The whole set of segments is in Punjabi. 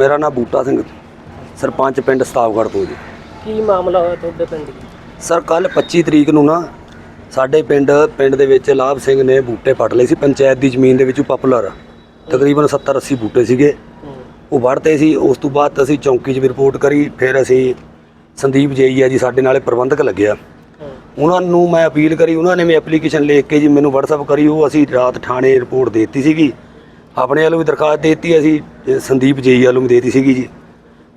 ਮੇਰਾ ਨਾਮ ਬੂਟਾ ਸਿੰਘ ਸਰਪੰਚ ਪਿੰਡ ਸਤਾਵਗੜ੍ਹ ਤੋਂ ਜੀ। ਕੀ ਮਾਮਲਾ ਹੋਇਆ ਤੁਹਾਡੇ ਪਿੰਡ ਸਰ ਕੱਲ 25 ਤਰੀਕ ਨੂੰ ਨਾ ਸਾਡੇ ਪਿੰਡ ਪਿੰਡ ਦੇ ਵਿੱਚ ਲਾਭ ਸਿੰਘ ਨੇ ਬੂਟੇ ਪੱਟ ਲਏ ਸੀ। ਪੰਚਾਇਤ ਦੀ ਜ਼ਮੀਨ ਦੇ ਵਿੱਚੋਂ ਪਪੂਲਰ। ਤਕਰੀਬਨ 70 80 ਬੂਟੇ ਸੀਗੇ। ਉਹ ਵੜਤੇ ਸੀ। ਉਸ ਤੋਂ ਬਾਅਦ ਅਸੀਂ ਚੌਂਕੀ 'ਚ ਵੀ ਰਿਪੋਰਟ ਕਰੀ। ਫਿਰ ਅਸੀਂ ਸੰਦੀਪ ਜੇਈ ਆ ਜੀ ਸਾਡੇ ਨਾਲੇ ਪ੍ਰਬੰਧਕ ਲੱਗਿਆ। ਉਹਨਾਂ ਨੂੰ ਮੈਂ ਅਪੀਲ ਕਰੀ। ਉਹਨਾਂ ਨੇ ਵੀ ਐਪਲੀਕੇਸ਼ਨ ਲਿਖ ਕੇ ਜੀ ਮੈਨੂੰ WhatsApp ਕਰੀ। ਉਹ ਅਸੀਂ ਰਾਤ ਥਾਣੇ ਰਿਪੋਰਟ ਦੇਤੀ ਸੀਗੀ। ਆਪਣੇ ਵੱਲੋਂ ਵੀ ਦਰਖਾਸਤ ਦਿੱਤੀ, ਅਸੀਂ ਸੰਦੀਪ ਜੇਈ ਵੱਲੋਂ ਵੀ ਦੇਤੀ ਸੀਗੀ ਜੀ।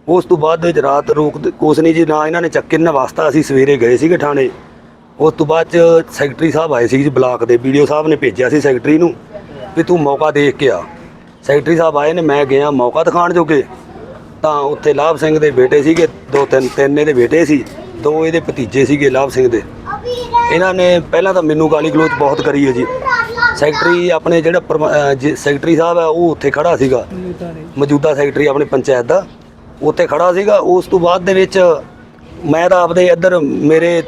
ਉਸ ਤੋਂ ਬਾਅਦ ਵਿੱਚ ਰਾਤ ਰੋਕ ਕੁਛ ਨਹੀਂ ਜੀ, ਨਾ ਇਹਨਾਂ ਨੇ ਚੱਕੇ, ਨਾ ਵਾਸਤਾ, ਅਸੀਂ ਸਵੇਰੇ ਗਏ ਸੀਗੇ ਥਾਣੇ। ਉਸ ਤੋਂ ਬਾਅਦ ਚ ਸੈਕਟਰੀ ਸਾਹਿਬ ਆਏ ਸੀ ਜੀ, ਬਲਾਕ ਦੇ, ਵੀਡੀਓ ਸਾਹਿਬ ਨੇ ਭੇਜਿਆ ਸੀ ਸੈਕਟਰੀ ਨੂੰ ਵੀ ਤੂੰ ਮੌਕਾ ਦੇਖ ਕੇ ਆ। ਸੈਕਟਰੀ ਸਾਹਿਬ ਆਏ ਨੇ, ਮੈਂ ਗਿਆ, ਮੌਕਾ ਦਿਖਾਣ ਜੋਗੇ। ਤਾਂ ਉੱਥੇ ਲਾਭ ਸਿੰਘ ਦੇ ਬੇਟੇ ਸੀਗੇ, ਦੋ ਤਿੰਨ ਤਿੰਨ ਇਹਦੇ ਬੇਟੇ ਸੀ, ਦੋ ਇਹਦੇ ਭਤੀਜੇ ਸੀਗੇ ਲਾਭ ਸਿੰਘ ਦੇ। ਇਹਨਾਂ ਨੇ ਪਹਿਲਾਂ ਤਾਂ ਮੈਨੂੰ ਗਾਲੀ ਗਲੋਚ ਬਹੁਤ ਕਰੀ ਹੈ ਜੀ। ਸੈਕਟਰੀ ਆਪਣੇ ਜਿਹੜਾ ਸੈਕਟਰੀ ਸਾਹਿਬ ਹੈ ਉਹ ਉੱਥੇ ਖੜਾ ਸੀਗਾ। ਮੌਜੂਦਾ ਸੈਕਟਰੀ ਆਪਣੇ ਪੰਚਾਇਤ ਦਾ। ਉੱਥੇ ਖੜਾ ਸੀਗਾ। ਉਸ ਤੋਂ ਬਾਅਦ ਦੇ ਵਿੱਚ ਮੈਂ ਤਾਂ ਆਪਦੇ ਇੱਧਰ ਮੇਰੇ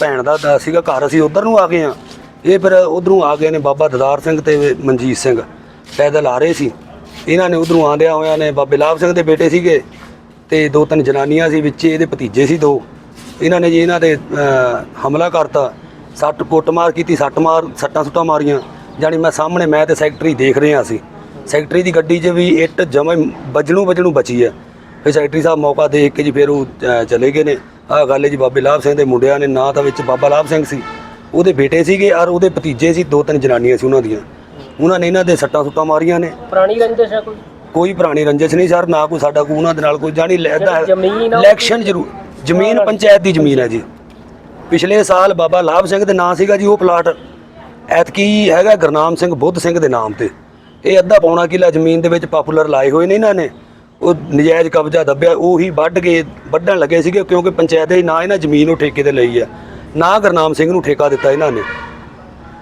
ਭੈਣ ਦਾ ਦਾ ਸੀਗਾ ਘਰ। ਅਸੀਂ ਉਧਰ ਨੂੰ ਆ ਗਏ ਆ ਇਹ ਫਿਰ ਉਧਰੋਂ ਆ ਗਏ ਨੇ ਬਾਬਾ ਦਦਾਰ ਸਿੰਘ ਤੇ ਮਨਜੀਤ ਸਿੰਘ। ਪੈਦਲ ਆ ਰਹੇ ਸੀ। ਇਹਨਾਂ ਨੇ ਉਧਰੋਂ ਆਂਦਿਆਂ ਹੋਇਆਂ ਨੇ ਬਾਬੇ ਲਾਭ ਸਿੰਘ ਦੇ ਬੇਟੇ ਸੀਗੇ ਤੇ ਦੋ ਤਿੰਨ ਜਨਾਨੀਆਂ ਸੀ ਵਿੱਚ ਇਹਦੇ ਭਤੀਜੇ ਸੀ ਦੋ। ਇਹਨਾਂ ਨੇ ਜੀ ਇਹਨਾਂ ਤੇ ਅਹ, ਹਮਲਾ ਕਰਤਾ ਸੱਟ ਕੁੱਟਮਾਰ ਕੀਤੀ ਸੱਟ ਮਾਰ ਸੱਟਾਂ ਸੁੱਟਾਂ ਮਾਰੀਆਂ। ਜਾਣੀ ਮੈਂ ਸਾਹਮਣੇ ਮੈਂ ਤੇ ਸੈਕਟਰੀ ਦੇਖ ਰਹੇ ਹਾਂ ਅਸੀਂ। ਸੈਕਟਰੀ ਦੀ ਗੱਡੀ 'ਚ ਵੀ ਇੱਟ ਜਮਾ ਵੱਜਣੋਂ ਵੱਜਣੋਂ ਬਚੀ ਹੈ। ਫਿਰ ਸੈਕਟਰੀ ਸਾਹਿਬ ਮੌਕਾ ਦੇਖ ਕੇ ਜੀ ਫਿਰ ਉਹ ਚਲੇ ਗਏ ਨੇ। ਆਹ ਗੱਲ ਹੈ ਜੀ ਬਾਬੇ ਲਾਭ ਸਿੰਘ ਦੇ ਮੁੰਡਿਆਂ ਨੇ ਨਾਂ ਤਾਂ ਵਿੱਚ ਬਾਬਾ ਲਾਭ ਸਿੰਘ ਸੀ। ਉਹਦੇ ਬੇਟੇ ਸੀਗੇ ਔਰ ਉਹਦੇ ਭਤੀਜੇ ਸੀ ਦੋ ਤਿੰਨ ਜਨਾਨੀਆਂ ਸੀ ਉਹਨਾਂ ਦੀਆਂ। ਉਹਨਾਂ ਨੇ ਇਹਨਾਂ ਦੇ ਸੱਟਾਂ ਸੁੱਟਾਂ ਮਾਰੀਆਂ ਨੇ। ਪੁਰਾਣੀ ਰੰਜਿਸ਼ ਹੈ ਕੋਈ? ਕੋਈ ਪੁਰਾਣੀ ਰੰਜਿਸ਼ ਨਹੀਂ ਸਰ ਨਾ ਕੋਈ ਸਾਡਾ ਕੋਈ ਉਹਨਾਂ ਦੇ ਨਾਲ ਕੋਈ ਜਾਣੀ ਲੈਦਾ ਆ ਇਲੈਕਸ਼ਨ ਜ਼ਰੂਰ ਜ਼ਮੀਨ ਪੰਚਾਇਤ ਦੀ ਜ਼ਮੀਨ ਹੈ ਜੀ। ਪਿਛਲੇ ਸਾਲ ਬਾਬਾ ਲਾਭ ਸਿੰਘ ਦੇ ਨਾਂ ਸੀਗਾ ਜੀ ਉਹ ਪਲਾਟ। ਐਤਕੀ ਹੈਗਾ ਗੁਰਨਾਮ ਸਿੰਘ ਬੁੱਧ ਸਿੰਘ ਦੇ ਨਾਮ ਤੇ। ਇਹ ਅੱਧਾ ਪੌਣਾ ਕਿੱਲਾ ਜ਼ਮੀਨ ਦੇ ਵਿੱਚ ਪਾਪੂਲਰ ਲਾਏ ਹੋਏ ਨੇ ਇਹਨਾਂ ਨੇ। ਉਹ ਨਜਾਇਜ਼ ਕਬਜ਼ਾ ਦੱਬਿਆ ਉਹੀ ਵੱਢ ਕੇ ਵੱਢਣ ਲੱਗੇ ਸੀਗੇ ਕਿਉਂਕਿ ਪੰਚਾਇਤ ਦੇ ਨਾ ਇਹਨਾਂ ਜ਼ਮੀਨ ਉਹ ਠੇਕੇ ਤੇ ਲਈ ਆ। ਨਾ ਗੁਰਨਾਮ ਸਿੰਘ ਨੂੰ ਠੇਕਾ ਦਿੱਤਾ ਇਹਨਾਂ ਨੇ।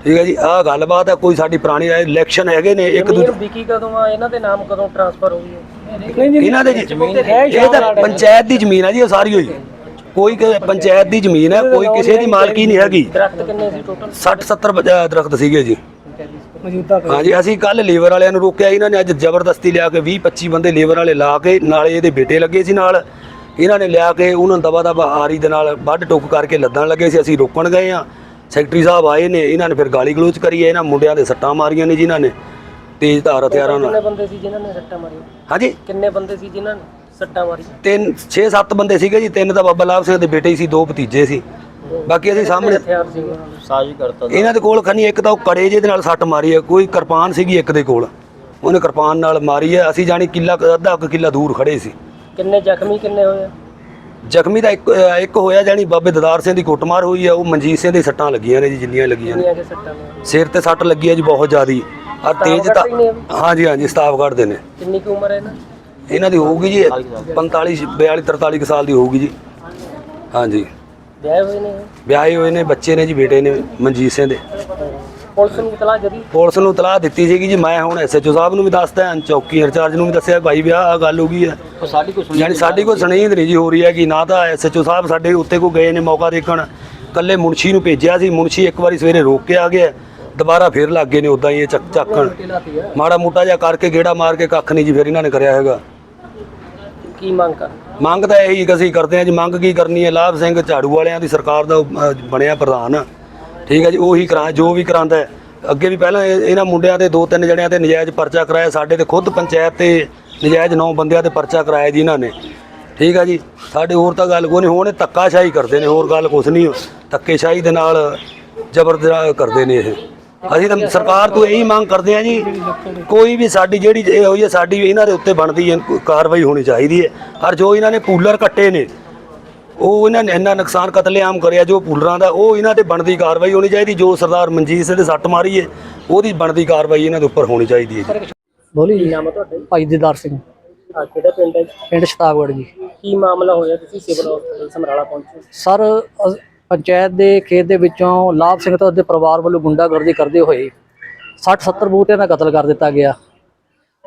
ਠੀਕ ਹੈ ਜੀ ਆਹ ਗੱਲਬਾਤ ਹੈ ਕੋਈ ਸਾਡੀ ਪੁਰਾਣੀ ਇਲੈਕਸ਼ਨ ਹੈਗੇ ਨੇ ਇੱਕ ਦੂਜੇ ਵਿਕੀ ਕਦੋਂ ਆ ਇਹਨਾਂ ਦੇ ਨਾਮ ਕਦੋਂ ਟ੍ਰਾਂਸਫਰ ਹੋਈ ਇਹਨਾਂ ਦੇ ਜੀ ਇਹ ਤਾਂ ਪੰਚਾਇਤ ਦੀ ਜ਼ਮੀਨ ਹੈ ਜੀ ਇਹ ਸਾਰੀ ਹੋਈ। ਕੋਈ ਕਿ- ਪੰਚਾਇਤ ਦੀ ਜ਼ਮੀਨ ਹੈ ਕੋਈ ਕਿਸੇ ਦੀ ਮਾਲਕੀ ਨਹੀਂ ਹੈਗੀ। ਦਰਖਤ ਕਿੰਨੇ ਸੀ ਟੋਟਲ 60 70 ਦਰਖਤ ਸੀਗੇ ਜੀ। ਮੌਜੂਦਾ ਹਾਂਜੀ ਅਸੀਂ ਕੱਲ ਲੇਬਰ ਵਾਲਿਆਂ ਨੂੰ ਰੋਕਿਆ ਇਹਨਾਂ ਨੇ ਅੱਜ ਜ਼ਬਰਦਸਤੀ ਲਿਆ ਕੇ 20 25 ਬੰਦੇ ਲੇਬਰ ਵਾਲੇ ਲਾ ਕੇ ਨਾਲੇ ਇਹਦੇ ਬੇਟੇ ਲੱਗੇ ਸੀ ਨਾਲ। ਇਹਨਾਂ ਨੇ ਲਿਆ ਕੇ ਉਹਨਾਂ ਨੂੰ ਦਬਾ ਦਬਾ ਆਰੀ ਦੇ ਨਾਲ ਵੱਢ ਟੁੱਕ ਕਰਕੇ ਲੱਦਣ ਲੱਗੇ ਸੀ ਅਸੀਂ ਰੋਕਣ ਗਏ ਆ ਸੈਕਟਰੀ ਸਾਹਿਬ ਆਏ ਨੇ ਇਹਨਾਂ ਨੇ ਫਿਰ ਗਾਲੀ ਗਲੋਚ ਕਰੀ ਹੈ ਇਹਨਾਂ ਮੁੰਡਿਆਂ ਦੇ ਸੱਟਾਂ ਮਾਰੀਆਂ ਨੇ ਜਿਨ੍ਹਾਂ ਨੇ। ਤੇਜ਼ ਧਾਰ ਹਥਿਆਰਾਂ ਕਿੰਨੇ ਨਾਲ ਬੰਦੇ ਸੀ ਜਿਨ੍ਹਾਂ ਨੇ ਸੱਟਾਂ ਮਾਰੀਆਂ? ਹਾਂਜੀ? ਕਿੰਨੇ ਬੰਦੇ ਸੀ ਜਿਨ੍ਹਾਂ ਨੇ? ਸੱਟਾਂ ਮਾਰੀਆਂ। ਤਿੰਨ 6-7 ਬੰਦੇ ਸੀਗੇ ਜੀ ਤਿੰਨ ਤਾਂ ਬਾਬਾ ਲਾਭ ਸਿੰਘ ਦੇ ਬੇਟੇ ਹੀ ਸੀ ਦੋ ਭਤੀਜੇ ਸੀ। ਬਾਕੀ ਅਸੀਂ ਸਾਹਮਣੇ ਹਥਿਆਰ ਸੀ ਉਹਨਾਂ ਦੇ। ਸਾਜ਼ਿਸ਼ ਕਰਤਾ ਇਹਨਾਂ ਦੇ ਕੋਲ ਖਨੀ ਇੱਕ ਤਾਂ ਉਹ ਕੜੇ ਜਿਹੇ ਦੇ ਨਾਲ ਸੱਟ ਮਾਰੀ ਹੈ ਕੋਈ ਕਿਰਪਾਨ ਸੀਗੀ ਇੱਕ ਦੇ ਕੋਲ। ਉਹਨੇ ਕਿਰਪਾਨ ਨਾਲ ਮਾਰੀ ਹੈ। ਅਸੀਂ ਜਾਣੀ ਕਿੱਲਾ ਅੱਧਾ ਕੁ ਕਿੱਲਾ ਦੂਰ ਖੜੇ ਸੀ। ਕਿੰਨੇ ਜ਼ਖਮੀ ਕਿੰਨੇ ਹੋਏ? ਆ? ਜ਼ਖਮੀ ਦਾ ਇੱਕ ਇੱਕ ਹੋਇਆ ਜਾਣੀ ਬਾਬੇ ਦਦਾਰ ਸਿੰਘ ਦੀ ਕੁੱਟਮਾਰ ਹੋਈ ਹੈ। ਉਹ ਮਨਜੀਤ ਸਿੰਘ ਦੇ ਸੱਟਾਂ ਲੱਗੀਆਂ ਨੇ ਜੀ ਜਿੰਨੀਆਂ ਲੱਗੀਆਂ ਨੇ। ਕਿੰਨੀਆਂ ਕੇ ਸੱਟਾਂ ਨੇ? ਸਿਰ ਤੇ ਸੱਟ ਲੱਗੀ ਹੈ ਜੀ ਬਹੁਤ ਜ਼ਿਆਦੀ। ਆ ਤੇਜ਼ ਤਾਂ ਸਤਾਵਗੜ੍ਹ ਦੇ ਹੀ ਨੇ? ਹਾਂਜੀ ਹਾਂਜੀ ਸਤਾਵਗੜ੍ਹ ਦੇ ਨੇ। ਕਿੰਨੀ ਕੁ ਉਮਰ ਹੈ ਇਹਨਾਂ ਇਹਨਾਂ ਦੀ ਹੋਊਗੀ ਜੀ 45 42 43 ਕੁ ਸਾਲ ਦੀ ਹੋਊਗੀ ਜੀ। ਹਾਂਜੀ। ਵਿਆਹੇ ਹੋਏ ਨੇ? ਵਿਆਹੇ ਹੋਏ ਨੇ ਬੱਚੇ ਨੇ ਜੀ ਬੇਟੇ ਨੇ ਮਨਜੀਤ ਸਿੰਘ ਦੇ। ਪੁਲਿਸ ਨੂੰ ਇਤਲਾਹ ਜਦੀ ਪੁਲਿਸ ਨੂੰ ਤਲਾਹ ਦਿੱਤੀ ਸੀਗੀ ਜੀ ਮੈਂ ਹੁਣ ਐਸਐਚਓ ਸਾਹਿਬ ਨੂੰ ਵੀ ਦੱਸਦਾ ਹਾਂ ਚੌਕੀ ਇੰਚਾਰਜ ਨੂੰ ਵੀ ਦੱਸਿਆ ਭਾਈ ਵਿਆਹ ਆ ਗੱਲ ਹੋ ਗਈ ਹੈ ਸਾਡੀ ਕੋਈ ਯਾਨੀ ਸਾਡੀ ਕੋਈ ਸੁਣੀਂਦ ਨਹੀਂ ਜੀ ਹੋ ਰਹੀ ਹੈ ਕਿ ਨਾ ਤਾਂ ਐਸਐਚਓ ਸਾਹਿਬ ਸਾਡੇ ਉੱਤੇ ਕੋ ਗਏ ਨੇ ਮੌਕਾ ਦੇਖਣ। ਕੱਲੇ ਮੁਨਸ਼ੀ ਨੂੰ ਭੇਜਿਆ ਸੀ ਮੁਨਸ਼ੀ ਇੱਕ ਵਾਰੀ ਸਵੇਰੇ ਰੋਕ ਕੇ ਆ ਗਿਆ ਦੁਬਾਰਾ ਫੇਰ ਲੱਗ ਗਏ ਨੇ ਉਦਾਂ ਹੀ ਇਹ ਚੱਕ ਚੱਕਣ। ਮਾੜਾ ਮੋਟਾ ਜਿਹਾ ਕਰਕੇ ਗੇੜਾ ਮਾਰ ਕੇ ਕੱਖ ਨਹੀਂ ਜੀ ਫਿਰ ਇਹਨਾਂ ਨੇ ਕਰਿਆ ਹੈਗਾ। ਕੀ ਮੰਗ ਕਰ ਮੰਗ ਤਾਂ ਇਹੀ ਅਸੀਂ ਕਰਦੇ ਹਾਂ ਜੀ ਮੰਗ ਕੀ ਕਰਨੀ ਹੈ? ਲਾਭ ਸਿੰਘ ਝਾੜੂ ਵਾਲਿਆਂ ਦੀ ਸਰਕਾਰ ਦਾ ਅਹ, ਬਣਿਆ ਪ੍ਰਧਾਨ। ਠੀਕ ਹੈ ਜੀ ਉਹੀ ਕਰਾ ਜੋ ਵੀ ਕਰਾਂਦਾ ਹੈ। ਅੱਗੇ ਵੀ ਪਹਿਲਾਂ ਇਹ- ਇਹਨਾਂ ਮੁੰਡਿਆਂ ਤੇ ਦੋ ਤਿੰਨ ਜਣਿਆਂ ਤੇ ਨਜਾਇਜ਼ ਪਰਚਾ ਕਰਾਇਆ ਸਾਡੇ ਤੇ ਖੁਦ ਪੰਚਾਇਤ ਤੇ ਨਜਾਇਜ਼ ਨੌ ਬੰਦਿਆਂ ਤੇ ਪਰਚਾ ਕਰਾਇਆ ਜੀ ਇਹਨਾਂ ਨੇ। ਠੀਕ ਹੈ ਜੀ ਸਾਡੇ ਹੋਰ ਤਾਂ ਗੱਲ ਕੋਈ ਨਹੀਂ ਹੁਣ ਇਹ ਧੱਕਾਸ਼ਾਹੀ ਕਰਦੇ ਨੇ ਹੋਰ ਗੱਲ ਕੁਛ ਨਹੀਂ। ਧੱਕੇਸ਼ਾਹੀ ਦੇ ਨਾਲ ਜ਼ਬਰਦਸਤ ਕਰਦੇ ਨੇ ਇਹ। ਅਸੀਂ ਤਾਂ ਸਰਕਾਰ ਤੋਂ ਇਹੀ ਮੰਗ ਕਰਦੇ ਹਾਂ ਜੀ ਕੋਈ ਵੀ ਸਾਡੀ ਜਿਹੜੀ ਇਹ ਹੋਈ ਹੈ ਸਾਡੀ ਇਹਨਾਂ ਦੇ ਉੱਤੇ ਬਣਦੀ ਹੈ ਕਾਰਵਾਈ ਹੋਣੀ ਚਾਹੀਦੀ ਹੈ। ਔਰ ਜੋ ਇਹਨਾਂ ਨੇ ਪੂਲਰ ਕੱਟੇ ਨੇ ਉਹ ਇਹਨਾਂ ਨੇ ਇੰਨਾ ਨੁਕਸਾਨ ਕਤਲੇਆਮ ਕਰਿਆ ਜੋ ਪੂਲਰਾਂ ਦਾ ਉਹ ਇਹਨਾਂ ਤੇ ਬਣਦੀ ਕਾਰਵਾਈ ਹੋਣੀ ਚਾਹੀਦੀ ਜੋ ਸਰਦਾਰ ਮਨਜੀਤ ਸਿੰਘ ਦੇ ਸੱਟ ਮਾਰੀ ਹੈ ਉਹਦੀ ਬਣਦੀ ਕਾਰਵਾਈ ਇਹਨਾਂ ਦੇ ਉੱਪਰ ਹੋਣੀ ਚਾਹੀਦੀ ਹੈ ਜੀ। ਬੋਲੀ ਜੀ। ਨਾਮ ਤੁਹਾਡਾ ਭਾਈ ਦੀਦਾਰ ਸਿੰਘ। ਆ ਕਿਹੜਾ ਪਿੰਡ ਹੈ ਪਿੰਡ ਸ਼ਤਾਬਗੜ੍ਹ ਜੀ। ਕੀ ਮਾਮਲਾ ਹੋਇਆ? ਤੁਸੀਂ ਸਿਵਲ ਹਸਪਤਾਲ ਸਮਰਾਲਾ ਪਹੁੰਚੇ। ਸਰ ਪੰਚਾਇਤ ਦੇ ਖੇਤ ਦੇ ਵਿੱਚੋਂ ਲਾਭ ਸਿੰਘ ਤੇ ਉਹਦੇ ਪਰਿਵਾਰ ਵੱਲੋਂ ਗੁੰਡਾਗਰਦੀ ਕਰਦੇ ਹੋਏ 60 70 ਬੂਟਿਆਂ ਦਾ ਕਤਲ ਕਰ ਦਿੱਤਾ ਗਿਆ।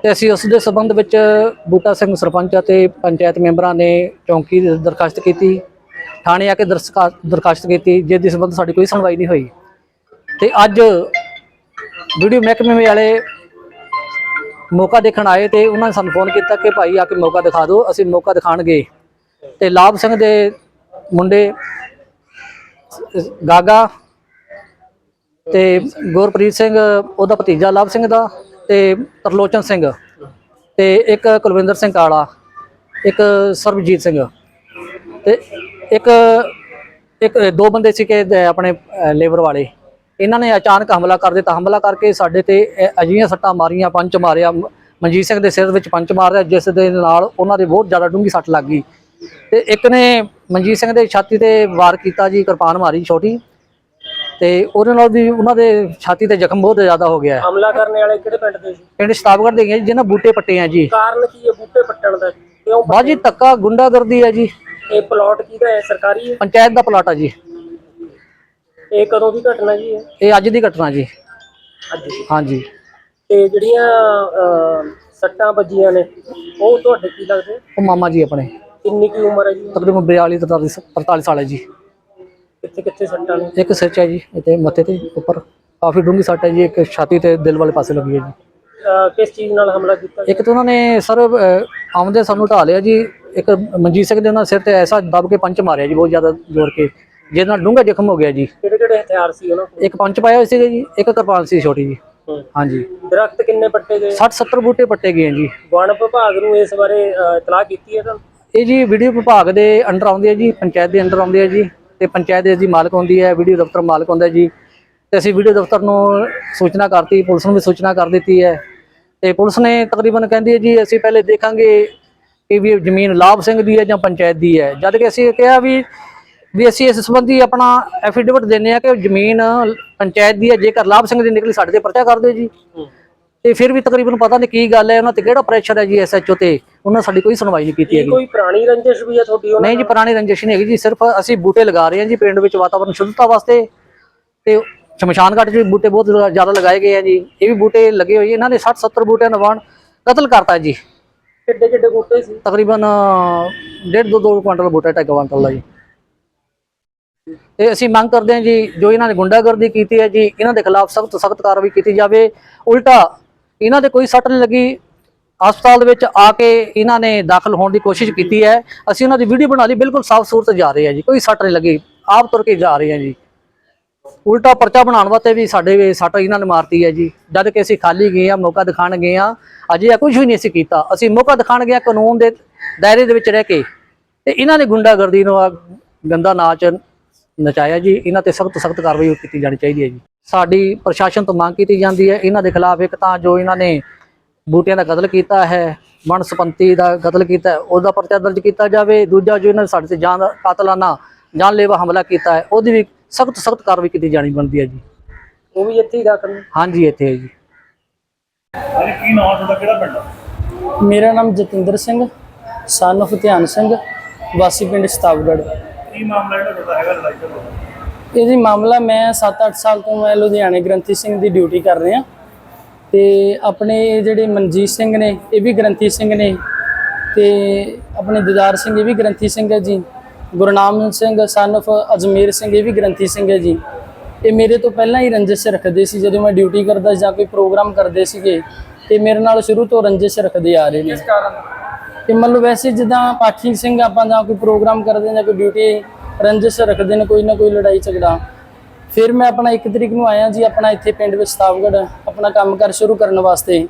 ਤੇ ਅਸੀਂ ਉਸ ਦੇ ਸਬੰਧ ਵਿੱਚ ਬੂਟਾ ਸਿੰਘ ਸਰਪੰਚ ਅਤੇ ਪੰਚਾਇਤ ਮੈਂਬਰਾਂ ਨੇ ਚੌਂਕੀ ਦੀ ਦਰਖਾਸਤ ਕੀਤੀ, ਥਾਣੇ ਆ ਕੇ ਦਰਸਕਾ- ਦਰਖਾਸਤ ਕੀਤੀ ਜਿਸ ਦੇ ਸਬੰਧ ਸਾਡੀ ਕੋਈ ਸੁਣਵਾਈ ਨਹੀਂ ਹੋਈ। ਤੇ ਅੱਜ ਵੀਡੀਓ ਮਹਿਕਮੇ ਵਾਲੇ ਮੌਕਾ ਦੇਖਣ ਆਏ ਤੇ ਉਹਨਾਂ ਨੇ ਸਾਨੂੰ ਫੋਨ ਕੀਤਾ ਕਿ ਭਾਈ ਆ ਕੇ ਮੌਕਾ ਦਿਖਾ ਦਿਓ, ਅਸੀਂ ਮੌਕਾ ਦਿਖਾਣ ਗਏ ਤੇ ਲਾਭ ਸਿੰਘ ਦੇ ਮੁੰਡੇ ਗਾਗਾ ਤੇ ਗੁਰਪ੍ਰੀਤ ਸਿੰਘ, ਉਹਦਾ ਭਤੀਜਾ ਲਵ ਸਿੰਘ ਦਾ ਤੇ ਤਰਲੋਚਨ ਸਿੰਘ ਤੇ ਇੱਕ ਕੁਲਵਿੰਦਰ ਸਿੰਘ ਕਾਲਾ, ਇੱਕ ਸਰਬਜੀਤ ਸਿੰਘ ਤੇ ਇੱਕ ਇੱਕ, ਦੋ ਬੰਦੇ ਸੀ ਕਿ ਆਪਣੇ ਲੇਬਰ ਵਾਲੇ। ਇਹਨਾਂ ਨੇ ਅਚਾਨਕ ਹਮਲਾ ਕਰ ਦਿੱਤਾ। ਹਮਲਾ ਕਰਕੇ ਸਾਡੇ ਤੇ ਅ- ਅਜਿਹੀਆਂ ਸੱਟਾਂ ਮਾਰੀਆਂ ਪੰਚ ਮਾਰਿਆ। ਮਨਜੀਤ ਸਿੰਘ ਦੇ ਸਿਰ ਵਿੱਚ ਪੰਚ ਮਾਰਿਆ, ਜਿਸ ਦੇ ਨਾਲ ਉਹਨਾਂ ਦੇ ਬਹੁਤ ਜ਼ਿਆਦਾ ਡੂੰਘੀ ਸੱਟ ਲੱਗ ਗਈ। ਤੇ ਇੱਕ ਨੇ ਮਨਜੀਤ ਸਿੰਘ ਦੇ ਛਾਤੀ ਤੇ ਵਾਰ ਕੀਤਾ ਜੀ ਕਿਰਪਾਨ ਮਾਰੀ ਛੋਟੀ। ਤੇ ਉਹਦੇ ਨਾਲ ਵੀ ਉਹਨਾਂ ਦੇ ਛਾਤੀ ਤੇ ਜ਼ਖਮ ਬਹੁਤ ਜ਼ਿਆਦਾ ਹੋ ਗਿਆ ਹੈ। ਹਮਲਾ ਕਰਨ ਵਾਲੇ ਕਿਹੜੇ ਪਿੰਡ ਦੇ ਸੀ ਪਿੰਡ ਸ਼ਤਾਬਗੜ੍ਹ ਦੇ ਗਏ ਜਿਹਨਾਂ ਬੂਟੇ ਪੱਟੇ ਆ ਜੀ। ਕਾਰਨ ਕੀ ਹੈ ਬੂਟੇ ਪੱਟਣ ਦਾ? ਕਿਉਂ ਬਾਜੀ ਧੱਕਾ ਗੁੰਡਾਗਰਦੀ ਹੈ ਜੀ। ਇਹ ਪਲਾਟ ਕਿਹਦਾ ਹੈ? ਸਰਕਾਰੀ ਹੈ? ਪੰਚਾਇਤ ਦਾ ਪਲਾਟ ਆ ਜੀ। ਇਹ ਕਦੋਂ ਦੀ ਘਟਨਾ ਜੀ ਹੈ ਇਹ ਅੱਜ ਦੀ ਘਟਨਾ ਜੀ। ਅੱਜ ਦੀ? ਹਾਂਜੀ। ਤੇ ਜਿਹੜੀਆਂ ਅਹ, ਸੱਟਾਂ ਵੱਜੀਆਂ ਨੇ ਉਹ ਤੁਹਾਡੇ ਕੀ ਲੱਗਦੇ? ਉਹ ਮਾਮਾ ਜੀ ਆਪਣੇ। ਕਿੰਨੀ ਕੀ ਉਮਰ ਹੈ ਜੀ? ਤਕਰੀਬਨ 42 ਤੋਂ 43 43 ਸਾਲ ਹੈ ਜੀ। ਕਿੱਥੇ ਕਿੱਥੇ ਸੱਟਾਂ ਨੇ ਇੱਕ ਸਿਰ 'ਚ ਹੈ ਜੀ ਇੱਥੇ ਮੱਥੇ ਤੇ ਉੱਪਰ। ਕਾਫੀ ਡੂੰਘੀ ਸੱਟ ਹੈ ਜੀ ਇੱਕ ਛਾਤੀ ਤੇ ਦਿਲ ਵਾਲੇ ਪਾਸੇ ਲੱਗੀ ਹੈ ਜੀ। ਅਹ, ਕਿਸ ਚੀਜ਼ ਨਾਲ ਹਮਲਾ ਕੀਤਾ ਇੱਕ ਤਾਂ ਉਹਨਾਂ ਨੇ ਸਰ ਅਹ, ਆਉਂਦੇ ਸਾਨੂੰ ਢਾ ਲਿਆ ਜੀ ਇੱਕ ਮਨਜੀਤ ਸਿੰਘ ਦੇ ਉਹਨਾਂ ਸਿਰ ਤੇ ਐਸਾ ਦਬ ਕੇ ਪੰਚ ਮਾਰਿਆ ਜੀ ਬਹੁਤ ਜ਼ਿਆਦਾ ਜ਼ੋਰ ਕੇ। ਜਿਹਦੇ ਨਾਲ ਡੂੰਘਾ ਜ਼ਖਮ ਹੋ ਗਿਆ ਜੀ। ਕਿਹੜੇ ਕਿਹੜੇ ਹਥਿਆਰ ਸੀ ਉਹਨਾਂ ਕੋਲ? ਇੱਕ ਪੰਚ ਪਾਇਆ ਹੋਇਆ ਸੀਗਾ ਜੀ ਇੱਕ ਕਿਰਪਾਨ ਸੀ ਛੋਟੀ ਜੀ। ਹੂੰ। ਹਾਂਜੀ। ਦਰਖਤ ਕਿੰਨੇ ਪੱਟੇ ਗਏ? 60 70 ਬੂਟੇ ਪੱਟੇ ਗਏ ਜੀ। ਵਣ ਵਿਭਾਗ ਨੂੰ ਇਸ ਬਾਰੇ ਅਹ, ਇਤਲਾਹ ਕੀਤੀ ਹੈ ਤਾਂ? ਇਹ ਜੀ ਵੀਡੀਓ ਵਿਭਾਗ ਦੇ ਅੰਡਰ ਆਉਂਦੇ ਆ ਜੀ, ਪੰਚਾਇਤ ਦੇ ਅੰਡਰ ਆਉਂਦੇ ਆ ਜੀ ਤੇ ਪੰਚਾਇਤ ਦੇ ਜੀ ਮਾਲਕ ਹੁੰਦੀ ਹੈ, ਵੀਡੀਓ ਦਫ਼ਤਰ ਮਾਲਕ ਹੁੰਦਾ ਜੀ। ਤੇ ਅਸੀਂ ਵੀਡੀਓ ਦਫ਼ਤਰ ਨੂੰ ਸੂਚਨਾ ਕਰਤੀ, ਪੁਲਿਸ ਨੂੰ ਵੀ ਸੂਚਨਾ ਕਰ ਦਿੱਤੀ ਹੈ। ਤੇ ਪੁਲਿਸ ਨੇ ਤਕਰੀਬਨ ਕਹਿੰਦੀ ਹੈ ਜੀ, ਅਸੀਂ ਪਹਿਲੇ ਦੇਖਾਂਗੇ ਕਿ ਵੀ ਜ਼ਮੀਨ ਲਾਭ ਸਿੰਘ ਦੀ ਹੈ ਜਾਂ ਪੰਚਾਇਤ ਦੀ ਹੈ। ਜਦ ਕਿ ਅਸੀਂ ਕਿਹਾ ਵੀ ਵੀ ਅਸੀਂ ਇਸ ਸੰਬੰਧੀ ਆਪਣਾ ਐਫੀਡੇਵਿਟ ਦਿੰਨੇ ਆ ਕਿ ਜ਼ਮੀਨ ਪੰਚਾਇਤ ਦੀ ਹੈ, ਜੇਕਰ ਲਾਭ ਸਿੰਘ ਦੀ ਨਿਕਲੀ ਸਾਡੇ ਤੇ ਪਰਚਾ ਕਰ ਦਿਓ ਜੀ। ਤੇ ਫਿਰ ਵੀ ਤਕਰੀਬਨ ਪਤਾ ਨਹੀਂ ਕੀ ਗੱਲ ਹੈ, ਉਹਨਾਂ ਤੇ ਕਿਹੜਾ ਪ੍ਰੈਸ਼ਰ ਹੈ ਜੀ ਐਸਐਚਓ ਤੇ? ਉਹਨਾਂ ਸਾਡੀ ਕੋਈ ਸੁਣਵਾਈ ਨਹੀਂ ਕੀਤੀ ਹੈਗੀ। ਕੋਈ ਪੁਰਾਣੀ ਰੰਜਿਸ਼ ਵੀ ਹੈ ਤੁਹਾਡੀ ਉਹਨਾਂ ਨਹੀਂ ਜੀ ਪੁਰਾਣੀ ਰੰਜਿਸ਼ ਨਹੀਂ ਹੈਗੀ ਜੀ ਸਿਰਫ ਅਸੀਂ ਬੂਟੇ ਲਗਾ ਰਹੇ ਹਾਂ ਜੀ ਪਿੰਡ ਵਿੱਚ ਵਾਤਾਵਰਣ ਸ਼ੁੱਧਤਾ ਵਾਸਤੇ। ਤੇ ਸ਼ਮਸ਼ਾਨ ਘਾਟ 'ਚ ਵੀ ਬੂਟੇ ਬਹੁਤ ਜ਼ਿਆਦਾ ਲਗਾਏ ਗਏ ਆ ਜੀ। ਇਹ ਵੀ ਬੂਟੇ ਲੱਗੇ ਹੋਏ ਇਹਨਾਂ ਨੇ 60 70 ਬੂਟਿਆਂ ਨੂੰ ਵਾਣ ਕਤਲ ਕਰਤਾ ਜੀ। ਕਿੱਡੇ ਕਿੱਡੇ ਬੂਟੇ ਸੀ? ਤਕਰੀਬਨ ਡੇਢ ਦੋ ਦੋ ਕੁਇੰਟਲ ਬੂਟਾ ਢਾਈ ਕੁਇੰਟਲ ਦਾ ਜੀ। ਤੇ ਅਸੀਂ ਮੰਗ ਕਰਦੇ ਹਾਂ ਜੀ ਜੋ ਇਹਨਾਂ ਨੇ ਗੁੰਡਾਗਰਦੀ ਕੀਤੀ ਹੈ ਜੀ ਇਹਨਾਂ ਦੇ ਖਿਲਾਫ ਸਖਤ ਸਖਤ ਕਾਰਵਾਈ ਕੀਤੀ ਜਾਵੇ। ਉਲਟਾ ਇਹਨਾਂ ਦੇ ਕੋਈ ਸੱਟ ਨਹੀਂ ਲੱਗੀ ਹਸਪਤਾਲ ਦੇ ਵਿੱਚ ਆ ਕੇ ਇਹਨਾਂ ਨੇ ਦਾਖਲ ਹੋਣ ਦੀ ਕੋਸ਼ਿਸ਼ ਕੀਤੀ ਹੈ। ਅਸੀਂ ਉਹਨਾਂ ਦੀ ਵੀਡੀਓ ਬਣਾ ਲਈ, ਬਿਲਕੁਲ ਸਾਫ਼ ਸੂਰਤ ਜਾ ਰਹੇ ਆ ਜੀ। ਕੋਈ ਸੱਟ ਨਹੀਂ ਲੱਗੀ, ਆਪ ਤੁਰ ਕੇ ਜਾ ਰਹੇ ਆ ਜੀ। ਉਲਟਾ ਪਰਚਾ ਬਣਾਉਣ ਵਾਸਤੇ ਵੀ ਸਾਡੇ ਸੱਟ ਇਹਨਾਂ ਨੇ ਮਾਰਤੀ ਹੈ ਜੀ। ਜਦ ਕਿ ਅਸੀਂ ਖਾਲੀ ਗਏ ਆ ਮੌਕਾ ਦਿਖਾਣ ਗਏ ਆ ਅਜੇ ਇਹ ਕੁਝ ਵੀ ਨਹੀਂ ਅਸੀਂ ਕੀਤਾ। ਅਸੀਂ ਮੌਕਾ ਦਿਖਾਣ ਗਏ ਹਾਂ ਕਾਨੂੰਨ ਦੇ ਦਾਇਰੇ ਦੇ ਵਿੱਚ ਰਹਿ ਕੇ। ਤੇ ਇਹਨਾਂ ਨੇ ਗੁੰਡਾਗਰਦੀ ਨੂੰ ਗੰਦਾ ਨਾਚ ਨਚਾਇਆ ਜੀ। ਇਹਨਾਂ ਤੇ ਸਖਤ ਸਖਤ ਕਾਰਵਾਈ ਕੀਤੀ ਜਾਣੀ ਚਾਹੀਦੀ ਹੈ ਜੀ। ਸਾਡੀ ਪ੍ਰਸ਼ਾਸਨ ਤੋਂ ਮੰਗ ਕੀਤੀ ਜਾਂਦੀ ਹੈ। ਇਹਨਾਂ ਦੇ ਖਿਲਾਫ ਇੱਕ ਤਾਂ ਜੋ ਇਹਨਾਂ ਨੇ ਬੂਟਿਆਂ ਦਾ ਕਤਲ ਕੀਤਾ ਹੈ ਮਨ ਸਪੰਤੀ ਦਾ ਕਤਲ ਕੀਤਾ ਹੈ, ਉਹਦਾ ਪਰਚਾ ਦਰਜ ਕੀਤਾ ਜਾਵੇ ਦੂਜਾ ਜੋ ਇਹਨਾਂ ਨੇ ਸਾਡੇ ਤੇ ਜਾਨ ਕਾਤਲਾਨਾ ਜਾਨਲੇਵਾ ਹਮਲਾ ਕੀਤਾ ਹੈ ਉਹਦੀ ਵੀ ਸਖਤ ਸਖਤ ਕਾਰਵਾਈ ਕੀਤੀ ਜਾਣੀ ਬਣਦੀ ਹੈ ਜੀ। ਉਹ ਵੀ ਇੱਥੇ ਹੀ ਦਾਖਲ ਹਾਂਜੀ ਇੱਥੇ ਹੈ ਜੀ। ਅਰੇ ਕੀ ਨਾਮ ਤੁਹਾਡਾ? ਕਿਹੜਾ ਪਿੰਡ? ਮੇਰਾ ਨਾਮ ਜਤਿੰਦਰ ਸਿੰਘ ਸਨ of ਧਿਆਨ ਸਿੰਘ ਵਾਸੀ ਪਿੰਡ ਸਤਾਵਗੜ੍ਹ ਕੀ ਮਾਮਲਾ ਜਿਹੜਾ ਤੁਹਾਡਾ ਹੈਗਾ ਲੜਾਈ ਦਾ ਇਹ ਜੀ ਮਾਮਲਾ ਮੈਂ 7-8 ਸਾਲ ਤੋਂ ਮੈਂ ਲੁਧਿਆਣੇ ਗ੍ਰੰਥੀ ਸਿੰਘ ਦੀ ਡਿਊਟੀ ਕਰ ਰਿਹਾ। ਤੇ ਆਪਣੇ ਜਿਹੜੇ ਮਨਜੀਤ ਸਿੰਘ ਨੇ ਇਹ ਵੀ ਗ੍ਰੰਥੀ ਸਿੰਘ ਨੇ। ਤੇ ਆਪਣੇ ਦਿਦਾਰ ਸਿੰਘ ਇਹ ਵੀ ਗ੍ਰੰਥੀ ਸਿੰਘ ਹੈ ਜੀ। ਗੁਰਨਾਮ ਸਿੰਘ ਸਨ of ਅਜਮੇਰ ਸਿੰਘ ਇਹ ਵੀ ਗ੍ਰੰਥੀ ਸਿੰਘ ਹੈ ਜੀ। ਇਹ ਮੇਰੇ ਤੋਂ ਪਹਿਲਾਂ ਹੀ ਰੰਜਿਸ਼ ਰੱਖਦੇ ਸੀ ਜਦੋਂ ਮੈਂ ਡਿਊਟੀ ਕਰਦਾ ਜਾਂ ਕੋਈ ਪ੍ਰੋਗਰਾਮ ਕਰਦੇ ਸੀਗੇ ਤੇ ਮੇਰੇ ਨਾਲ ਸ਼ੁਰੂ ਤੋਂ ਰੰਜਿਸ਼ ਰੱਖਦੇ ਆ ਰਹੇ ਨੇ। ਤੇ ਮੰਨ ਲਓ ਵੈਸੇ ਜਿੱਦਾਂ ਪਾਠੀ ਸਿੰਘ ਆਪਾਂ ਜਾਂ ਕੋਈ ਪ੍ਰੋਗਰਾਮ ਕਰਦੇ ਜਾਂ ਕੋਈ ਡਿਊਟੀ ਰੰਜਿਸ਼ ਰੱਖਦੇ ਨੇ ਕੋਈ ਨਾ ਕੋਈ ਲੜਾਈ ਝਗੜਾ। ਫਿਰ ਮੈਂ ਆਪਣਾ 1 ਤਰੀਕ ਨੂੰ ਆਇਆ ਜੀ, ਆਪਣਾ ਇੱਥੇ ਪਿੰਡ ਵਿੱਚ ਸਤਾਵਗੜ੍ਹ ਆਪਣਾ ਕੰਮਕਾਰ ਸ਼ੁਰੂ ਕਰਨ ਵਾਸਤੇ।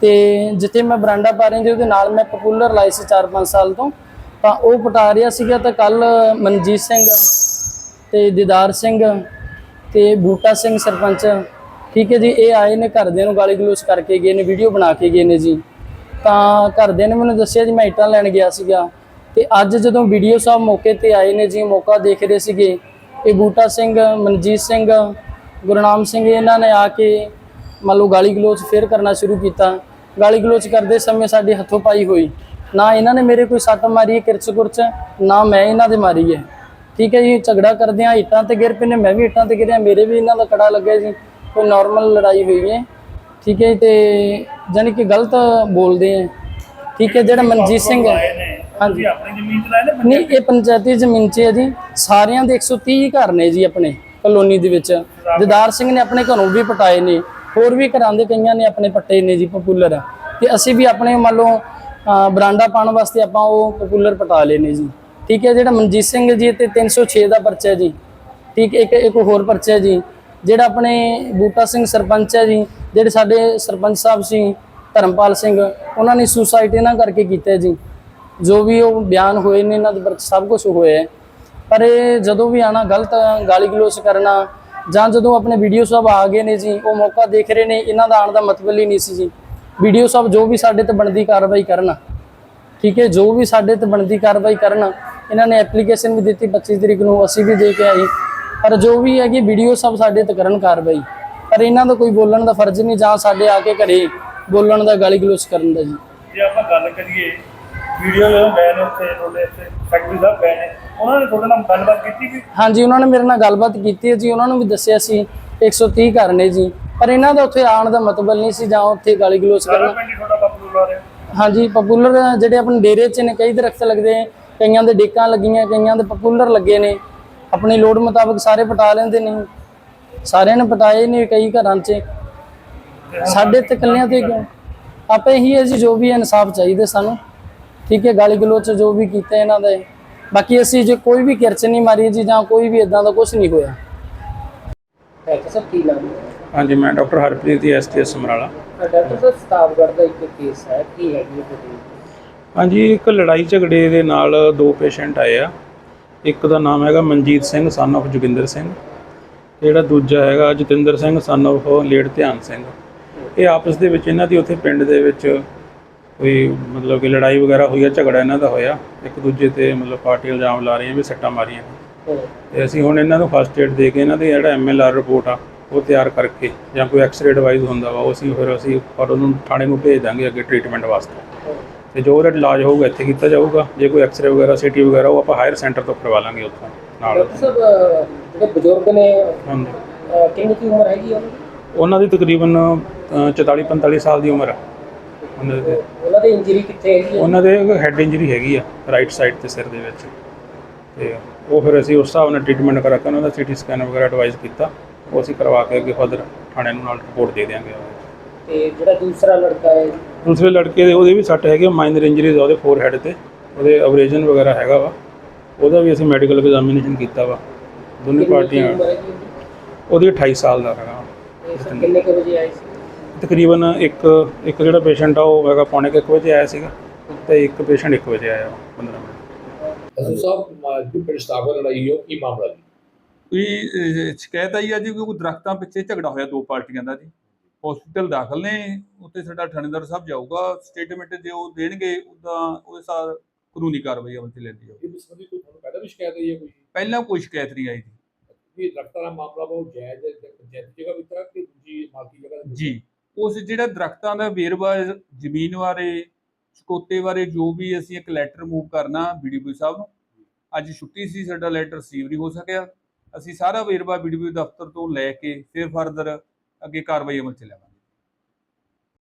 ਤੇ ਜਿੱਥੇ ਮੈਂ ਬਰਾਂਡਾ ਪਾ ਰਹੀ ਜੀ, ਉਹਦੇ ਨਾਲ ਮੈਂ ਪਪੂਲਰ ਲਾਈ ਸੀ 4-5 ਸਾਲ ਤੋਂ। ਤਾਂ ਉਹ ਪਟਾ ਰਿਹਾ ਸੀਗਾ ਤਾਂ ਕੱਲ ਮਨਜੀਤ ਸਿੰਘ ਤੇ ਦੀਦਾਰ ਸਿੰਘ ਤੇ ਬੂਟਾ ਸਿੰਘ ਸਰਪੰਚ, ਠੀਕ ਹੈ ਜੀ, ਇਹ ਆਏ ਨੇ ਘਰਦਿਆਂ ਨੂੰ ਗਾਲੀ ਗਲੋਚ ਕਰਕੇ ਗਏ ਨੇ ਵੀਡੀਓ ਬਣਾ ਕੇ ਗਏ ਨੇ ਜੀ। ਤਾਂ ਘਰਦਿਆਂ ਨੇ ਮੈਨੂੰ ਦੱਸਿਆ ਜੀ, ਮੈਂ ਇੱਟਾਂ ਲੈਣ ਗਿਆ ਸੀਗਾ। ਤੇ ਅੱਜ ਜਦੋਂ ਵੀਡੀਓ ਸਾਹਿਬ ਮੌਕੇ ਤੇ ਆਏ ਨੇ ਜੀ, ਮੌਕਾ ਦੇਖ ਰਹੇ ਸੀਗੇ ਇਹ ਬੂਟਾ ਸਿੰਘ, ਮਨਜੀਤ ਸਿੰਘ, ਗੁਰਨਾਮ ਸਿੰਘ, ਇਹਨਾਂ ਨੇ ਆ ਕੇ ਮੰਨ ਲਓ ਗਾਲੀ ਗਲੋਚ ਫੇਰ ਕਰਨਾ ਸ਼ੁਰੂ ਕੀਤਾ। ਗਾਲੀ ਗਲੋਚ ਕਰਦੇ ਸਮੇਂ ਸਾਡੀ ਹੱਥੋਂ ਪਾਈ ਹੋਈ। ਨਾ ਇਹਨਾਂ ਨੇ ਮੇਰੇ ਕੋਈ ਸੱਟ ਮਾਰੀ ਹੈ ਕਿਰਚ ਕੁਰਚ, ਨਾ ਮੈਂ ਇਹਨਾਂ ਦੇ ਮਾਰੀ ਹੈ। ਠੀਕ ਹੈ ਜੀ, ਝਗੜਾ ਕਰਦੇ ਆ ਇੱਟਾਂ ਤੇ ਗਿਰ ਪਏ ਮੈਂ ਵੀ ਇੱਟਾਂ ਤੇ ਗਿਰਿਆ, ਮੇਰੇ ਵੀ ਇਹਨਾਂ ਦਾ ਕੜਾ ਲੱਗਿਆ ਜੀ। ਕੋਈ ਨਾਰਮਲ ਲੜਾਈ ਹੋਈ ਹੈ। ਠੀਕ ਹੈ ਤੇ ਜਾਨੀ ਕਿ ਗਲਤ ਬੋਲਦੇ ਆ ਠੀਕ ਹੈ ਜਿਹੜਾ ਮਨਜੀਤ ਸਿੰਘ ਹੈ। ਹਾਂਜੀ ਆਪਣੀ ਜ਼ਮੀਨ ਤੇ ਲਾਏ ਨੇ ਨਹੀਂ ਇਹ ਪੰਚਾਇਤੀ ਜ਼ਮੀਨ 'ਚ ਹੈ ਜੀ। ਸਾਰਿਆਂ ਦੇ 130 ਘਰ ਨੇ ਜੀ ਆਪਣੇ ਕਲੋਨੀ ਦੇ ਵਿੱਚ। ਦਿਦਾਰ ਸਿੰਘ ਨੇ ਆਪਣੇ ਘਰੋਂ ਵੀ ਪਟਾਏ ਨੇ ਹੋਰ ਵੀ ਘਰਾਂ ਦੇ ਕਈਆਂ ਨੇ ਆਪਣੇ ਪੱਟੇ ਨੇ ਜੀ ਪਪੂਲਰ ਤੇ ਅਸੀਂ ਵੀ ਆਪਣੇ ਮੰਨ ਲਓ ਬਰਾਂਡਾ ਪਾਉਣ ਵਾਸਤੇ ਆਪਾਂ ਉਹ ਪਪੂਲਰ ਪਟਾ ਲਏ ਨੇ ਜੀ। ਠੀਕ ਹੈ ਜਿਹੜਾ ਮਨਜੀਤ ਸਿੰਘ ਜੀ ਤੇ 306 ਦਾ ਪਰਚਾ ਜੀ। ਠੀਕ ਇੱਕ ਇੱਕ ਹੋਰ ਪਰਚਾ ਜੀ। ਜਿਹੜਾ ਆਪਣੇ ਬੂਟਾ ਸਿੰਘ ਸਰਪੰਚ ਹੈ ਜੀ ਜਿਹੜੇ ਸਾਡੇ ਸਰਪੰਚ ਸਾਹਿਬ ਸੀ ਧਰਮਪਾਲ ਸਿੰਘ, ਉਹਨਾਂ ਨੇ ਸੁਸਾਈਡ ਇਹਨਾਂ ਕਰਕੇ ਕੀਤਾ ਜੀ। ਜੋ ਵੀ ਉਹ ਬਿਆਨ ਹੋਏ ਨੇ, ਇਹਨਾਂ ਦੇ ਵਿੱਚ ਸਭ ਕੁਝ ਹੋਇਆ ਹੈ। ਪਰ ਇਹ ਜਦੋਂ ਵੀ ਆਣਾ ਗਲਤ ਗਾਲੀ ਗਲੋਚ ਕਰਨਾ, ਜਾਂ ਜਦੋਂ ਆਪਣੇ ਵੀਡੀਓ ਸਾਹਿਬ ਆ ਗਏ ਨੇ ਜੀ, ਉਹ ਮੌਕਾ ਦੇਖ ਰਹੇ ਨੇ, ਇਹਨਾਂ ਦਾ ਆਉਣ ਦਾ ਮਤਲਬ ਹੀ ਨਹੀਂ ਸੀ ਜੀ। ਵੀਡੀਓ ਸਾਹਿਬ ਜੋ ਵੀ ਸਾਡੇ ਤੇ ਬਣਦੀ ਕਾਰਵਾਈ ਕਰਨ। ਠੀਕ ਹੈ, ਜੋ ਵੀ ਸਾਡੇ ਤੇ ਬਣਦੀ ਕਾਰਵਾਈ ਕਰਨ, ਇਹਨਾਂ ਨੇ ਐਪਲੀਕੇਸ਼ਨ ਵੀ ਦਿੱਤੀ 25 ਤਰੀਕ ਨੂੰ, ਅਸੀਂ ਵੀ ਦੇ ਕੇ ਆਏ। ਪਰ ਜੋ ਵੀ ਹੈਗੀ, ਵੀਡੀਓ ਸਭ ਸਾਡੇ ਤੇ ਕਰਨ ਕਾਰਵਾਈ। ਪਰ ਇਹਨਾਂ ਦਾ ਕੋਈ ਬੋਲਣ ਦਾ ਫਰਜ਼ ਨਹੀਂ, ਜਾਂ ਸਾਡੇ ਆ ਕੇ ਘਰੇ ਬੋਲਣ ਦਾ ਗਾਲੀ ਗਲੋਚ ਕਰਨ ਦਾ ਜੀ। ਜੇ ਆਪਾਂ ਗੱਲ ਕਰੀਏ ਵੀਡੀਓ ਜਦੋਂ ਗਏ ਨੇ ਉੱਥੇ ਤੁਹਾਡੇ ਇੱਥੇ ਫੈਕਟਰੀ ਸਾਹਿਬ ਗਏ ਨੇ ਉਹਨਾਂ ਨੇ ਤੁਹਾਡੇ ਨਾਲ ਗੱਲਬਾਤ ਕੀਤੀ ਕਿ ਹਾਂਜੀ ਉਹਨਾਂ ਨੇ ਮੇਰੇ ਨਾਲ ਗੱਲਬਾਤ ਕੀਤੀ ਹੈ ਜੀ ਉਹਨਾਂ ਨੂੰ ਵੀ ਦੱਸਿਆ ਸੀ 130 ਘਰ ਨੇ ਜੀ। ਪਰ ਇਹਨਾਂ ਦਾ ਉੱਥੇ ਆਉਣ ਦਾ ਮਤਲਬ ਨਹੀਂ ਸੀ ਜਾਂ ਉੱਥੇ ਗਾਲੀ ਗਲੋਚ ਸਾਰਾ ਕਰਨਾ। ਪਿੰਡ ਹੀ ਤੁਹਾਡਾ ਹਾਂਜੀ ਪਪੂਲਰ ਜਿਹੜੇ ਆਪਣੇ ਡੇਰੇ 'ਚ ਨੇ ਕਈ ਦਰਖਤ ਲੱਗਦੇ ਨੇ ਕਈਆਂ ਦੇ ਡੇਕਾਂ ਲੱਗੀਆਂ ਕਈਆਂ ਦੇ ਪਪੂਲਰ ਲੱਗੇ ਨੇ। ਆਪਣੀ ਲੋੜ ਮੁਤਾਬਕ ਸਾਰੇ ਪਟਾ ਲੈਂਦੇ ਨੇ। ਸਾਰਿਆਂ ਨੇ ਪਟਾਏ ਨੇ ਕਈ ਘਰਾਂ 'ਚ। ਸਾਡੇ ਤੇ ਕੱਲਿਆਂ ਤੇ ਕਿਉਂ? ਆਪੇ ਹੀ ਹੈ ਜੀ ਜੋ ਵੀ ਇਨਸਾਫ ਚਾਹੀਦੇ ਸਾਨੂੰ ਠੀਕ ਹੈ ਗਾਲੀ ਗਲੋਚ ਜੋ ਵੀ ਕੀਤਾ ਇਹਨਾਂ ਦਾ। ਬਾਕੀ ਅਸੀਂ ਜੇ ਕੋਈ ਵੀ ਕਿਰਚ ਨਹੀਂ ਮਾਰੀ ਜੀ ਜਾਂ ਕੋਈ ਵੀ ਇਦਾਂ ਦਾ ਕੁਝ ਨਹੀਂ ਹੋਇਆ। ਡਾਕਟਰ ਸਾਹਿਬ ਕੀ ਨਾਮ ਹੈ? ਹਾਂਜੀ ਮੈਂ ਡਾਕਟਰ ਹਰਪ੍ਰੀਤ ਦੀ ਐਸਟੀਐਸ ਸਮਰਾਲਾ। ਡਾਕਟਰ ਸਾਹਿਬ ਸਤਾਵਗੜ੍ਹ ਦਾ ਇੱਕ ਕੇਸ ਹੈ ਕੀ ਹੈ ਜੀ ਤੁਹਾਡੀ? ਹਾਂਜੀ ਇੱਕ ਲੜਾਈ ਝਗੜੇ ਦੇ ਨਾਲ ਦੋ ਪੇਸ਼ੈਂਟ ਆਏ ਆ। ਇੱਕ ਦਾ ਨਾਮ ਹੈਗਾ ਮਨਜੀਤ ਸਿੰਘ ਸਨ of ਜੋਗਿੰਦਰ ਸਿੰਘ। ਤੇ ਜਿਹੜਾ ਦੂਜਾ ਹੈਗਾ Jatinder Singh son of late Dhian Singh. ਇਹ ਆਪਸ ਦੇ ਵਿੱਚ ਇਹਨਾਂ ਦੀ ਉੱਥੇ ਪਿੰਡ ਦੇ ਵਿੱਚ ਕੋਈ ਮਤਲਬ ਕਿ ਲੜਾਈ ਵਗੈਰਾ ਹੋਈ ਆ ਝਗੜਾ ਇਹਨਾਂ ਦਾ ਹੋਇਆ। ਇੱਕ ਦੂਜੇ ਤੇ ਮਤਲਬ ਪਾਰਟੀ ਇਲਜ਼ਾਮ ਲਾ ਰਹੀਆਂ ਵੀ ਸੱਟਾਂ ਮਾਰੀਆਂ। ਨੇ ਤੇ ਅਸੀਂ ਹੁਣ ਇਹਨਾਂ ਨੂੰ ਫਸਟ ਏਡ ਦੇ ਕੇ ਇਹਨਾਂ ਦੇ ਜਿਹੜਾ ਐਮਐਲਆਰ ਰਿਪੋਰਟ ਆ ਉਹ ਤਿਆਰ ਕਰਕੇ ਜਾਂ ਕੋਈ ਐਕਸਰੇ ਅਡਵਾਈਜ਼ ਹੁੰਦਾ ਵਾ ਉਹ ਅਸੀਂ ਫਿਰ ਅਸੀਂ ਪਰ ਉਹਨੂੰ ਥਾਣੇ ਨੂੰ ਭੇਜ ਦਾਂਗੇ ਅੱਗੇ ਟ੍ਰੀਟਮੈਂਟ ਵਾਸਤੇ। ਤੇ ਜੋ ਉਹਦਾ ਇਲਾਜ ਹੋਊਗਾ ਇੱਥੇ ਕੀਤਾ ਜਾਊਗਾ। ਜੇ ਕੋਈ ਐਕਸਰੇ ਵਗੈਰਾ ਸੀਟੀ ਵਗੈਰਾ ਉਹ ਆਪਾਂ ਹਾਇਰ ਸੈਂਟਰ ਤੋਂ ਕਰਵਾ ਲਾਂਗੇ ਉੱਥੋਂ ਨਾਲ। ਡਾਕਟਰ ਜਿਹੜੇ ਬਜ਼ੁਰਗ ਨੇ ਹਾਂਜੀ। ਕਿੰਨੀ ਕੀ ਉਮਰ ਹੈਗੀ ਉਹਨਾਂ ਦੀ ਤਕਰੀਬਨ 44 45 ਸਾਲ ਦੀ ਉਮਰ ਆ। ਉਹਨਾਂ ਦੇ ਉਹਨਾਂ ਦੀ ਇੰਜਰੀ ਕਿੱਥੇ ਹੈਗੀ ਆ? ਉਹਨਾਂ ਦੇ ਹੈਡ ਇੰਜਰੀ ਹੈਗੀ ਆ ਰਾਈਟ ਸਾਈਡ ਤੇ ਸਿਰ ਦੇ ਵਿੱਚ। ਤੇ ਉਹ ਫਿਰ ਅਸੀਂ ਉਸ ਹਿਸਾਬ ਨਾਲ ਟ੍ਰੀਟਮੈਂਟ ਕਰਾ ਕੇ ਉਹਨਾਂ ਦਾ ਸੀਟੀ ਸਕੈਨ ਵਗੈਰਾ ਐਡਵਾਈਸ ਕੀਤਾ। ਉਹ ਅਸੀਂ ਕਰਵਾ ਕੇ ਅੱਗੇ ਫਰਦਰ ਥਾਣੇ ਨੂੰ ਨਾਲ ਰਿਪੋਰਟ ਦੇ ਦਿਆਂਗੇ। ਤੇ ਜਿਹੜਾ ਦੂਸਰਾ ਲੜਕਾ ਹੈ? ਦੂਸਰੇ ਲੜਕੇ ਦੇ ਉਹਦੇ ਵੀ ਸੱਟ ਹੈਗੇ ਮਾਈਨਰ ਇੰਜਰੀਜ਼ ਆ ਉਹਦੇ ਫੋਰ ਹੈੱਡ ਤੇ। ਉਹਦੇ ਅਬਰੇਜਨ ਵਗੈਰਾ ਹੈਗਾ ਵਾ। ਉਹਦਾ ਵੀ ਅਸੀਂ ਮੈਡੀਕਲ ਐਗਜ਼ਾਮੀਨੇਸ਼ਨ ਕੀਤਾ ਵਾ। ਦੋਨੇ ਪਾਰਟੀਆਂ ਉਹਦੇ? ਹੈਗੀ 28 ਸਾਲ ਦਾ ਹੈਗਾ। ਕਿੰਨੇ ਕੁ ਵਜੇ ਆਏ ਸੀ? ਤਕਰੀਬਨ ਇੱਕ ਇੱਕ ਜਿਹੜਾ ਪੇਸ਼ੈਂਟ ਆ ਉਹ ਹੈਗਾ ਪੌਣੇ ਕੁ ਇੱਕ ਵਜੇ ਆਇਆ ਸੀਗਾ ਤੇ ਇੱਕ ਪੇਸ਼ੈਂਟ 1 ਵਜੇ ਆਇਆ 15 ਮਿੰਟ। ਅਸੂ ਸਾਹਿਬ ਜੋ ਪਿੰਡ ਸਟਾਫਰ ਲੜਾਈ ਹੋ ਕੀ ਮਾਮਲਾ ਜੀ? ਕੋਈ ਸ਼ਿਕਾਇਤ ਆਈ ਆ ਜੀ ਕਿ ਕੋਈ ਦਰਖਤਾਂ ਪਿੱਛੇ ਝਗੜਾ ਹੋਇਆ ਦੋ ਪਾਰਟੀਆਂ ਦਾ ਜੀ। ਹਸਪੀਟਲ ਦਾਖਲ ਨੇ ਉੱਥੇ ਸਾਡਾ ਥਾਣੇਦਾਰ ਸਾਹਿਬ ਜਾਊਗਾ ਸਟੇਟਮੈਂਟ ਜੇ ਉਹ ਦੇਣਗੇ ਉਹਦਾ ਉਹਦੇ ਸਾਰ ਕਾਨੂੰਨੀ ਕਾਰਵਾਈ ਅਮਲ 'ਚ ਲੈਂਦੀ ਜਾਊਗੀ। ਇਹ ਸੰਬੰਧੀ ਕੋਈ ਤੁਹਾਨੂੰ ਪਹਿਲਾਂ ਵੀ ਸ਼ਿਕਾਇਤ ਆਈ ਹੈ ਕੋਈ? ਪਹਿਲਾਂ ਕੋਈ ਸ਼ਿਕਾਇਤ ਨਹੀਂ ਆਈ ਜੀ। ਇਹ ਦਰਖਤਾਂ ਦਾ ਮਾਮਲਾ ਬਹੁਤ ਜਾਇਜ਼ ਹੈ ਜਗ੍ਹਾ ਵਿੱਚ ਆ ਕਿ ਦੂਜੀ ਮਾਲਕੀ ਜਗ੍ਹਾ ਜੀ। ਉਸ ਜਿਹੜਾ ਦਰਖਤਾਂ ਦਾ ਵੇਰਵਾ ਜ਼ਮੀਨ ਬਾਰੇ ਚਕੋਤੇ ਬਾਰੇ ਜੋ ਵੀ ਅਸੀਂ ਇੱਕ ਲੈਟਰ ਮੂਵ ਕਰਨਾ ਬੀਡੀਪੀ ਸਾਹਿਬ ਨੂੰ, ਅੱਜ ਛੁੱਟੀ ਸੀ, ਸਾਡਾ ਲੈਟਰ ਰਿਸੀਵ ਨਹੀਂ ਹੋ ਸਕਿਆ। ਅਸੀਂ ਸਾਰਾ ਵੇਰਵਾ ਬੀਡੀਪੀ ਦਫ਼ਤਰ ਤੋਂ ਲੈ ਕੇ ਫਿਰ ਫਰਦਰ ਅੱਗੇ ਕਾਰਵਾਈ ਅਮਲ ਚ ਲਿਆਵਾਂਗੇ।